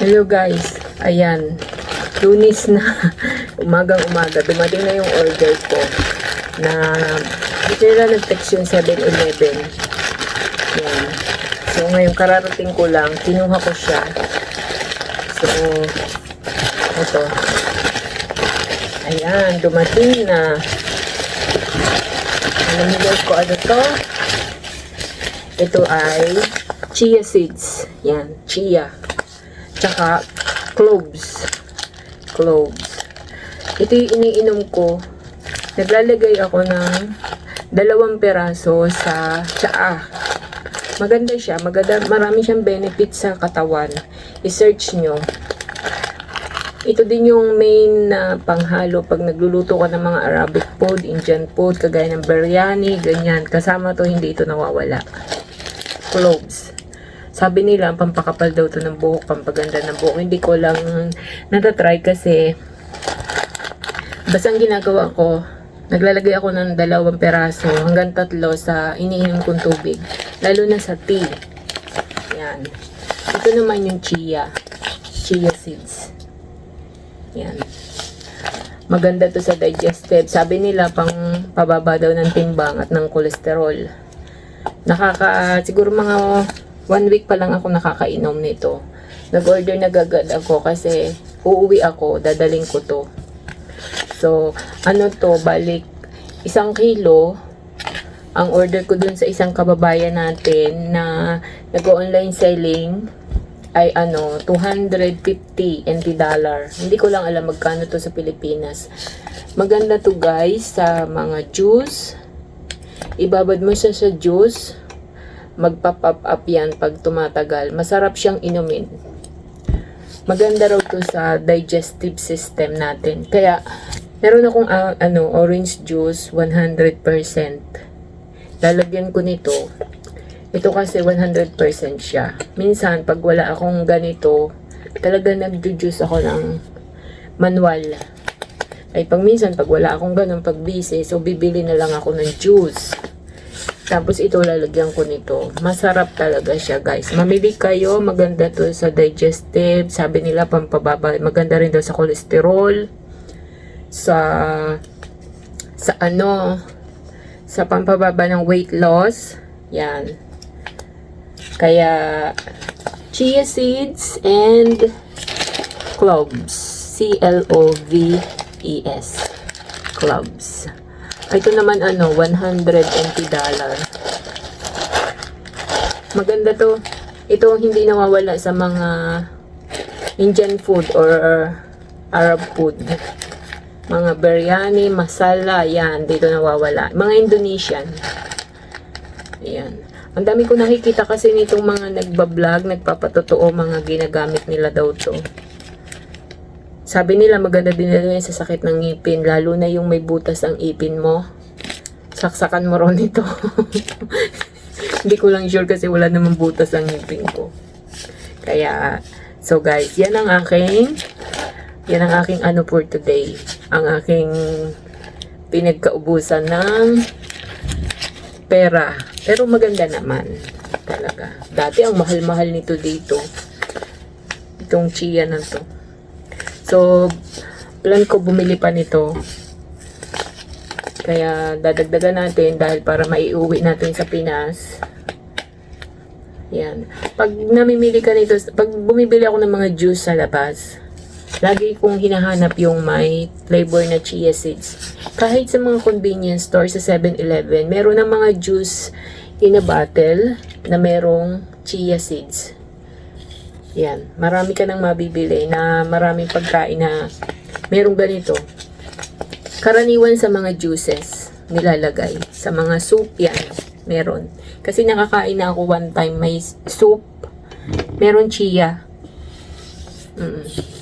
Hello guys, ayan. Lunis na. Umagang umaga. Dumating na yung order ko. Na, nila nag-text yung 7-Eleven. Yan. So, ngayon kararating ko lang. Kinuha ko siya. So, ito. Ayan, dumating na. Alam niyo guys ko ano to? Ito ay chia seeds. Yan, chia. Tsaka cloves. Cloves. Ito yung iniinom ko. Naglalagay ako ng dalawang peraso sa tsaa. Maganda siya. Maganda, marami siyang benefits sa katawan. I-search nyo. Ito din yung main na panghalo pag nagluluto ka ng mga Arabic food, Indian food, kagaya ng biryani, ganyan. Kasama to, hindi ito nawawala. Cloves. Sabi nila, pampakapal daw to ng buhok, pampaganda ng buhok. Hindi ko lang natatry kasi basta ang ginagawa ko, naglalagay ako ng dalawang peraso hanggang tatlo sa iniinom kong tubig. Lalo na sa tea. Yan. Ito naman yung chia. Chia seeds. Yan. Maganda to sa digestive. Sabi nila pang pababa daw ng timbang at ng kolesterol. Nakaka, siguro mga one week pa lang ako nakakainom nito. Nag-order na gagad ako kasi uuwi ako, dadaling ko to. So, ano to, balik isang kilo ang order ko dun sa isang kababayan natin na nag-online selling ay ano, 250 NT dollar. Hindi ko lang alam magkano to sa Pilipinas. Maganda to guys sa mga juice. Ibabad mo siya sa juice. Magpa-pop up yan pag tumatagal. Masarap siyang inumin. Maganda raw to sa digestive system natin. Kaya, meron akong ah, ano, orange juice 100%. Lalagyan ko nito ito kasi 100% siya. Minsan, pag wala akong ganito, talaga nag-juice ako ng manual. Ay, pag minsan, pag wala akong ganun, pag busy, so bibili na lang ako ng juice. Tapos ito, lalagyan ko nito. Masarap talaga siya, guys. Mamili kayo, maganda to sa digestive. Sabi nila, pampababa. Maganda rin daw sa cholesterol. Sa, sa ano, sa pampababa ng weight loss. Yan. Kaya, chia seeds and cloves. C-L-O-V-E-S. Cloves. Ito naman ano, 100 NT dollar. Maganda to. Ito hindi nawawala sa mga Indian food or Arab food. Mga biryani, masala, yan, dito nawawala. Mga Indonesian. Ayan. Ang dami ko nakikita kasi nitong mga nagbablog, nagpapatotoo mga ginagamit nila daw to. Sabi nila maganda din nila yan sa sakit ng ngipin, lalo na yung may butas ang ipin mo. Saksakan mo ron ito. Hindi ko lang sure kasi wala namang butas ang ngipin ko. Kaya, so guys, yan ang aking, yan ang aking ano for today. Ang aking pinagkaubusan ng pera. Pero maganda naman. Talaga. Dati ang mahal-mahal nito dito. Itong chia na to. So, plan ko bumili pa nito. Kaya dadagdagan natin dahil para maiuwi natin sa Pinas. Yan. Pag namimili ka nito, pag bumibili ako ng mga juice sa labas, lagi kong hinahanap yung may flavor na chia seeds. Kahit sa mga convenience store sa 7-Eleven, meron ng mga juice in a bottle na merong chia seeds. Yan. Marami ka nang mabibili na maraming pagkain na merong ganito. Karaniwan sa mga juices nilalagay. Sa mga soup yan. Meron. Kasi nakakain na ako one time may soup. Meron chia. Mm.